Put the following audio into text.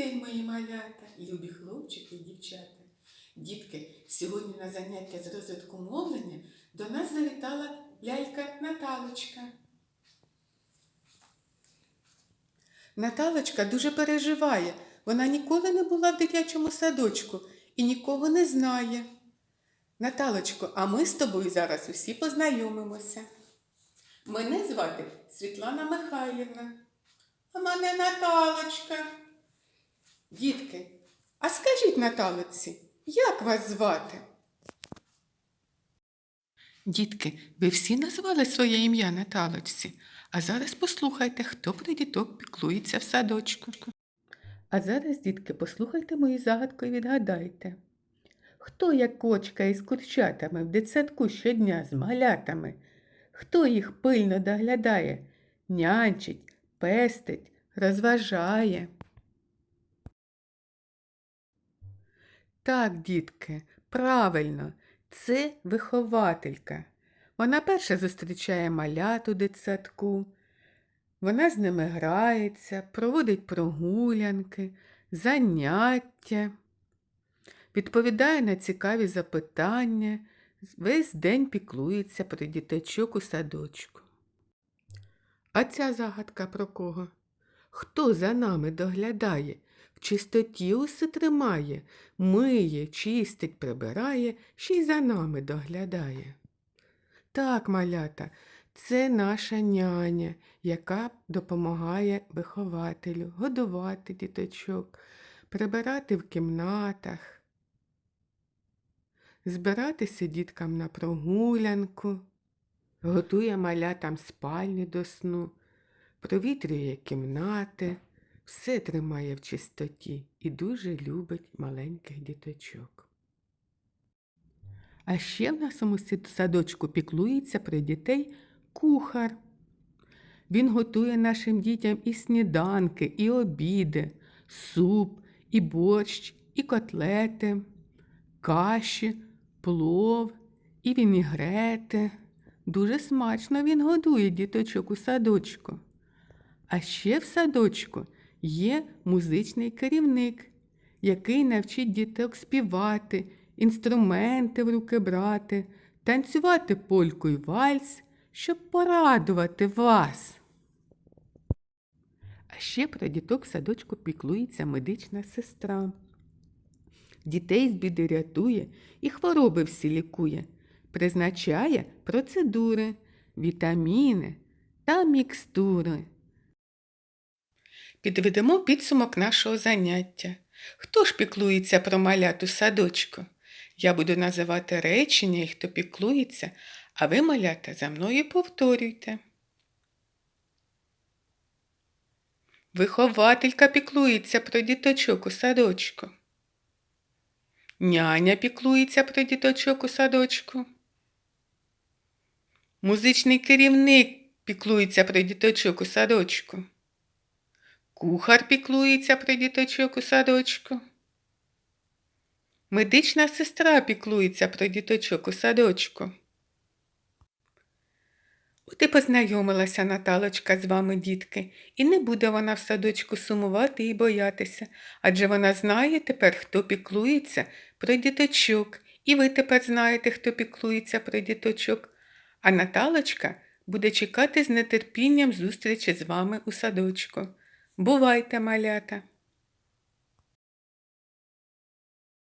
день, мої малята, любі хлопчики і дівчата. Дітки, сьогодні на заняття з розвитку мовлення до нас завітала лялька Наталочка. Наталочка дуже переживає. Вона ніколи не була в дитячому садочку і нікого не знає. Наталочко, а ми з тобою зараз усі познайомимося. Мене звати Світлана Михайлівна. А мене Наталочка. Дітки, а скажіть Наталиці, як вас звати? Дітки, ви всі назвали своє ім'я Наталочці, а зараз послухайте, хто про діток піклується в садочку. А зараз, дітки, послухайте мою загадку і відгадайте. Хто як кочка із курчатами в дитсадку щодня з малятами? Хто їх пильно доглядає, нянчить, пестить, розважає? Так, дітки, правильно, це вихователька. Вона перша зустрічає малят у дитсадку. Вона з ними грається, проводить прогулянки, заняття, відповідає на цікаві запитання, весь день піклується про діточок у садочку. А ця загадка про кого? Хто за нами доглядає, чистоті усе тримає, миє, чистить, прибирає, ще й за нами доглядає. Так, малята, це наша няня, яка допомагає вихователю годувати діточок, прибирати в кімнатах, збиратися діткам на прогулянку, готує малятам спальні до сну, провітрює кімнати, все тримає в чистоті і дуже любить маленьких діточок. А ще в нашому садочку піклується про дітей кухар. Він готує нашим дітям і сніданки, і обіди, суп, і борщ, і котлети, каші, плов, і вінігрети. Дуже смачно він годує діточок у садочку. А ще в садочку є музичний керівник, який навчить діток співати, інструменти в руки брати, танцювати польку й вальс, щоб порадувати вас. А ще про діток в садочку піклується медична сестра. Дітей з біди рятує і хвороби всі лікує, призначає процедури, вітаміни та мікстури. Підведемо підсумок нашого заняття. Хто ж піклується про малят у садочку? Я буду називати речення і хто піклується, а ви, малята, за мною повторюйте. Вихователька піклується про діточок у садочку. Няня піклується про діточок у садочку. Музичний керівник піклується про діточок у садочку. Кухар піклується про діточок у садочку. Медична сестра піклується про діточок у садочку. От і познайомилася Наталочка з вами, дітки, і не буде вона в садочку сумувати і боятися, адже вона знає тепер, хто піклується про діточок, і ви тепер знаєте, хто піклується про діточок. А Наталочка буде чекати з нетерпінням зустрічі з вами у садочку. Бувайте, малята!